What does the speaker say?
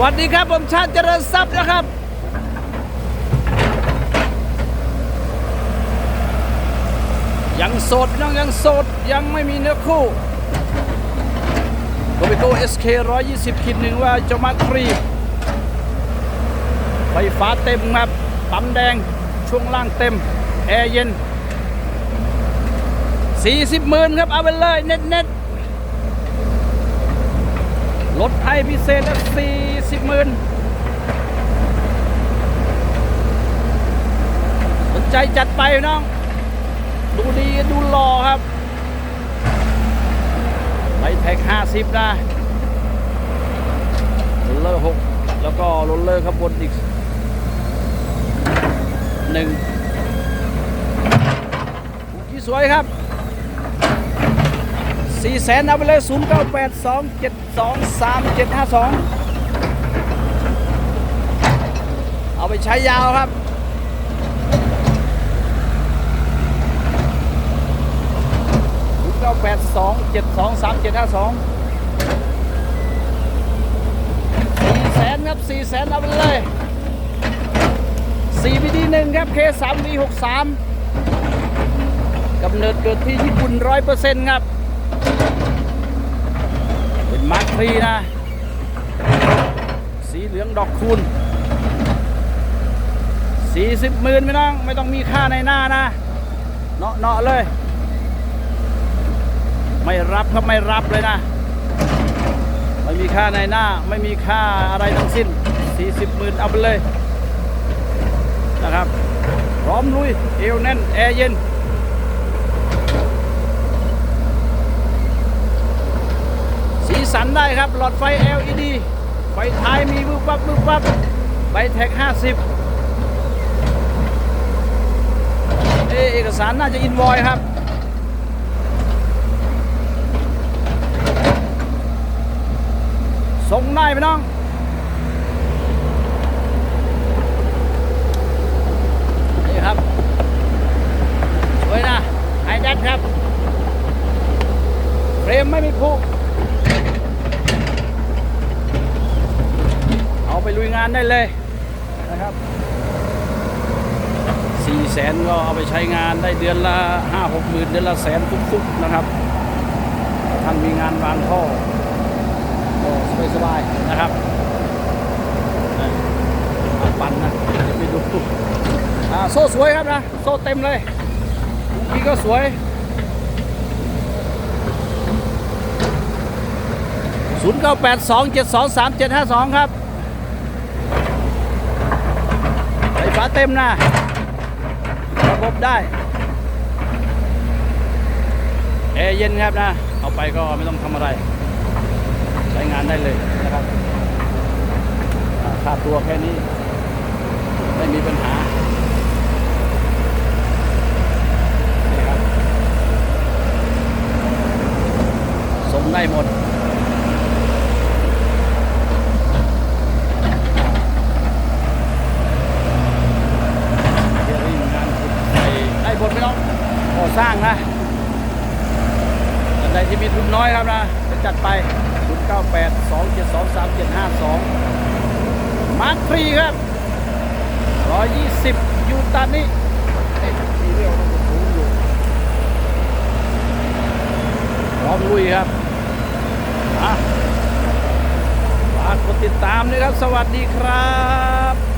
วัสดีครับ ผมชาติเจริญทรัพย์นะครับ ยังโสดน้องยังโสดยังไม่มีเนื้อคู่โกบิโก SK 120คิดหนึ่งว่าจะมาครีไฟฟ้าเต็มครับปั๊มแดงช่วงล่างเต็ม แอร์เย็น 40หมื่นครับ เอาไปเลย เน็ตเน็ต ๆลดให้พิเศษละ40หมื่นสนใจจัดไปน้อง ดูดีดูหล่อครับไบแท็ก50นะโรลเลอร์6แล้วก็โรลเลอร์ข้างบนอีกหนึ่งสวยครับ สี่แสนเอาไปเลยศูนย์เก้าแปดสองเจ็ดสองสามเจ็ดห้าสองเอาไปใช้ยาวครับศูนย์เก้าแปดสองเจ็ดสองสามเจ็ดห้าสองสี่แสนครับสี่แสนเอาไปเลยสี่วิดีหนึ่งครับเคสามวีหกสามกำเนิดเกิดที่ญี่ปุ่นร้อยเปอร์เซ็นต์ครับ เป็นมาร์คทรีนะ สีเหลืองดอกคูณ40หมื่นไม่ต้องไม่ต้องมีค่าในหน้านะ เนาะเนาะเลย ไม่รับครับไม่รับเลยนะ ไม่มีค่าในหน้า ไม่มีค่าอะไรทั้งสิ้น 40หมื่นเอาไปเลยนะครับพร้อมลุยเอวแน่น แอร์เย็น สันได้ครับ หลอดไฟ LED ไฟท้ายมีบึ้บปั๊บบึ้บปั๊บใบแท็ก 50เอเอกสารน่าจะอินวอยครับ ส่งได้ไหมน้องนี่ครับสวยนะไฮแดนครับเฟรมไม่มีผูก เอาไป ลุยงานได้เลยนะครับสี่แสนก็เอาไปใช้งานได้เดือนละห้าหกหมื่นเดือนละแสนทุกๆนะครับท่านมีงานวางท่อก็สบายๆนะครับปั่นนะเดี๋ยวไปดูโซ่สวยครับนะ โซ่เต็มเลยนี่ก็สวย 0 9 8 2 7 2 3 7 5 2 ครับ ไฟฟ้าเต็มนะระบบได้แอร์เย็นครับนะ เอาไปก็ไม่ต้องทำอะไร ใช้งานได้เลยนะครับขาค่าตัวแค่นี้ ไม่มีปัญหานี่ครับส่งได้หมด เดี๋ยวนี้งานขุดไอ้ไอ้บนไม่ต้อง ก่อสร้างนะท่านใดที่มีทุนน้อยครับนะจะจัดไป 0 9 8 2 7 2 3 7 5 2 มาร์คฟรีครับ 120 ยูตันนี่เอ๊ะมีเรื่องสูงอยู่พร้อมลุยครับฝากกดติดตามด้วยครับ สวัสดีครับ